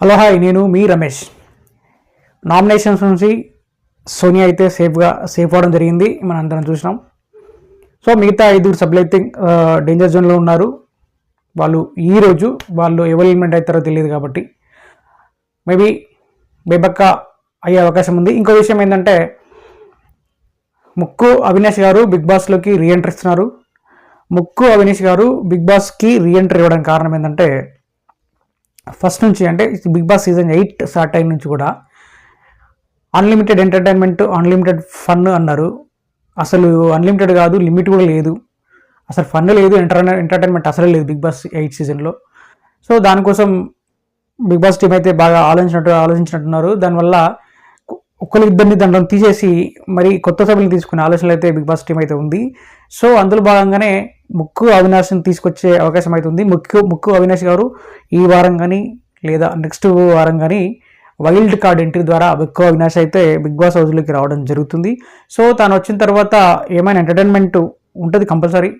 Hello hi నేను మీ Ramesh. Nominations నుంచి సోనియా అయితే సేఫ్గా సేఫ్ అవడం జరిగింది. మనం అందరం చూసినాం. సో మిగతా ఐదుగురు సభ్యులు అయితే డేంజర్ జోన్లో ఉన్నారు. వాళ్ళు ఈరోజు వాళ్ళు ఎవరిమెంట్ అవుతారో తెలియదు కాబట్టి. మేబీ బేబక్క అయ్యే అవకాశం ఉంది. ఇంకో విషయం ఏంటంటే ముక్కు అవినాష్ గారు బిగ్ బాస్లోకి రీఎంట్రీ ఇస్తున్నారు. ముక్కు అవినాష్ గారు బిగ్ బాస్కి రీఎంట్రీ ఇవ్వడానికి కారణం ఏంటంటే ఫస్ట్ నుంచి అంటే Bigg Boss season eight start అయిన నుంచి కూడా అన్లిమిటెడ్ ఎంటర్టైన్మెంట్ అన్లిమిటెడ్ ఫన్ అన్నారు. అసలు అన్లిమిటెడ్ కాదు లిమిట్ కూడా లేదు. అసలు ఫన్ లేదు ఎంటర్ ఎంటర్టైన్మెంట్ అసలే లేదు బిగ్ బాస్ ఎయిట్ సీజన్లో. సో దానికోసం బిగ్ బాస్ టీం అయితే బాగా ఆలోచించినట్టు ఆలోచించినట్టున్నారు. దానివల్ల ఒక్కరి ఇద్దరిని దాంట్లో తీసేసి మరి కొత్త సభ్యులు తీసుకునే ఆలోచనలు అయితే బిగ్ బాస్ టీం అయితే ఉంది. సో అందులో భాగంగానే ముక్కు అవినాష్ని తీసుకొచ్చే అవకాశం అయితే ఉంది ముక్కు ముక్కు అవినాష్ గారు ఈ వారం కానీ లేదా నెక్స్ట్ వారం కానీ వైల్డ్ కార్డ్ ఎంట్రీ ద్వారా ముక్కు అవినాష్ అయితే బిగ్ బాస్ హౌస్లోకి రావడం జరుగుతుంది. సో తాను వచ్చిన తర్వాత ఏమైనా ఎంటర్టైన్మెంట్ ఉంటుంది కంపల్సరీ.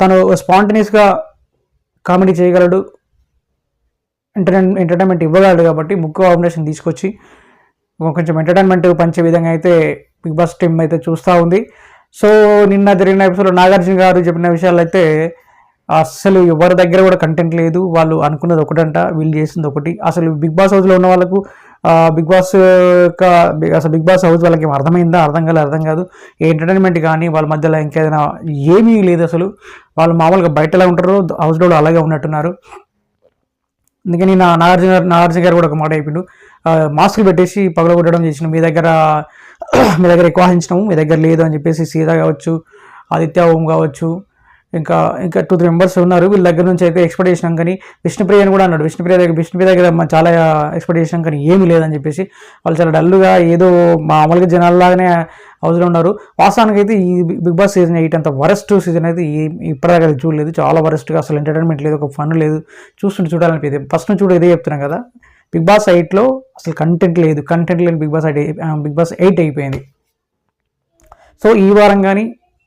తను స్పాంటనియస్గా కామెడీ చేయగలడు. ఎంటర్టైన్ ఎంటర్టైన్మెంట్ ఇవ్వగలడు కాబట్టి ముక్కు అవినాష్ని తీసుకొచ్చి కొంచెం ఎంటర్టైన్మెంట్ పంచే విధంగా అయితే బిగ్ బాస్ టీమ్ అయితే చూస్తూ ఉంది. సో నిన్న జరిగిన ఎపిసోడ్లో నాగార్జున గారు చెప్పిన విషయాలు అయితే అసలు ఎవరి దగ్గర కూడా కంటెంట్ లేదు. వాళ్ళు అనుకున్నది ఒకటంట వీళ్ళు చేసింది ఒకటి. అసలు బిగ్ బాస్ హౌస్లో ఉన్న వాళ్ళకు బిగ్ బాస్ యొక్క అసలు బిగ్ బాస్ హౌస్ వాళ్ళకి అర్థమైందా? అర్థం కాదు అర్థం కాదు. ఎంటర్టైన్మెంట్ కానీ వాళ్ళ మధ్యలో ఇంకేదైనా ఏమీ లేదు అసలు. వాళ్ళు మామూలుగా బయట ఎలా ఉంటారో హౌస్లో అలాగే ఉన్నట్టున్నారు. అందుకని నా నాగార్జున గారు నాగార్జున గారు కూడా ఒక మాట అయిపోయిండు మాస్కులు పెట్టేసి పగలగొట్టడం చేసిన మీ దగ్గర మీ దగ్గర ఎక్కువ ఆశించినాము మీ దగ్గర లేదు అని చెప్పేసి సీత కావచ్చు ఆదిత్య ఓం కావచ్చు ఇంకా ఇంకా టూ త్రీ మెంబర్స్ ఉన్నారు. వీళ్ళ దగ్గర నుంచి అయితే ఎక్స్పెక్ట్ చేసినాం కానీ విష్ణుప్రియ అని కూడా అన్నాడు. విష్ణుప్రియ దగ్గర విష్ణుప్రియ దగ్గర చాలా ఎక్స్పెక్ట్ చేసినాం కానీ ఏమీ లేదని చెప్పేసి వాళ్ళు చాలా డల్గా ఏదో మామూలుగా జనాల్లాగానే హౌస్లో ఉన్నారు. వాస్తవానికి అయితే ఈ బిగ్ బాస్ సీజన్ ఎయిట్ అంత వరస్ట్ సీజన్ అయితే ఇప్పటిదాకా చూడలేదు. చాలా వరస్ట్గా అసలు ఎంటర్టైన్మెంట్ లేదు ఒక ఫన్ లేదు. చూస్తుంటే చూడాలనిపించింది ఫస్ట్ నుంచి చూడ ఇదే చెప్తున్నాం కదా. బిగ్ బాస్ ఎయిట్లో అసలు కంటెంట్ లేదు. కంటెంట్ లేని Bigg Boss eight Bigg Boss eight అయిపోయింది. సో ఈ వారం కానీ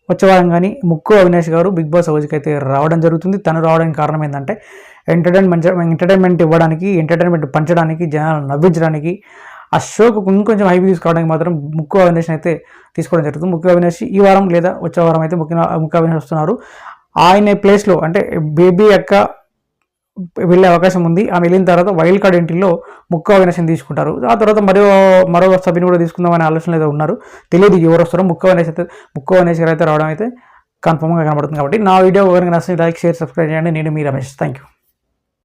వచ్చే వారం కానీ ముక్కు అవినాష్ గారు బిగ్ బాస్ హౌస్కి అయితే రావడం జరుగుతుంది. తను రావడానికి కారణం ఏంటంటే ఎంటర్టైన్మెంట్ ఎంటర్టైన్మెంట్ ఇవ్వడానికి ఎంటర్టైన్మెంట్ పంచడానికి జనాలను నవ్వించడానికి ఆ షోకు ఇంకొంచెం హైప్ తీసుకోవడానికి మాత్రం ముక్కు అవినాష్ అయితే తీసుకోవడం జరుగుతుంది. ముక్కు అవినాష్ ఈ వారం లేదా వచ్చే వారం అయితే ముఖ్య ముక్కు అవినాష్ వస్తున్నారు. ఆయన ప్లేస్లో అంటే బేబీ యొక్క వెళ్ళే అవకాశం ఉంది. ఆమె వెళ్ళిన తర్వాత వైల్డ్ కార్డ్ ఎంట్రీలో ముక్కా అవినాశం తీసుకుంటారు. ఆ తర్వాత మరో మరో సభ్యుని కూడా తీసుకుందామనే ఆలోచన అయితే ఉన్నారు. తెలియదు ఎవరు వస్తారో. ముక్క అవినేష్ అయితే ముక్కు అవినేష్ అయితే రావడం అయితే కన్ఫర్మ్గా కనబడుతుంది కాబట్టి నా వీడియో ఎవరికి నచ్చిన లైక్ షేర్ సబ్స్క్రైబ్ చేయండి. నేను మీ రమేష్. Thank you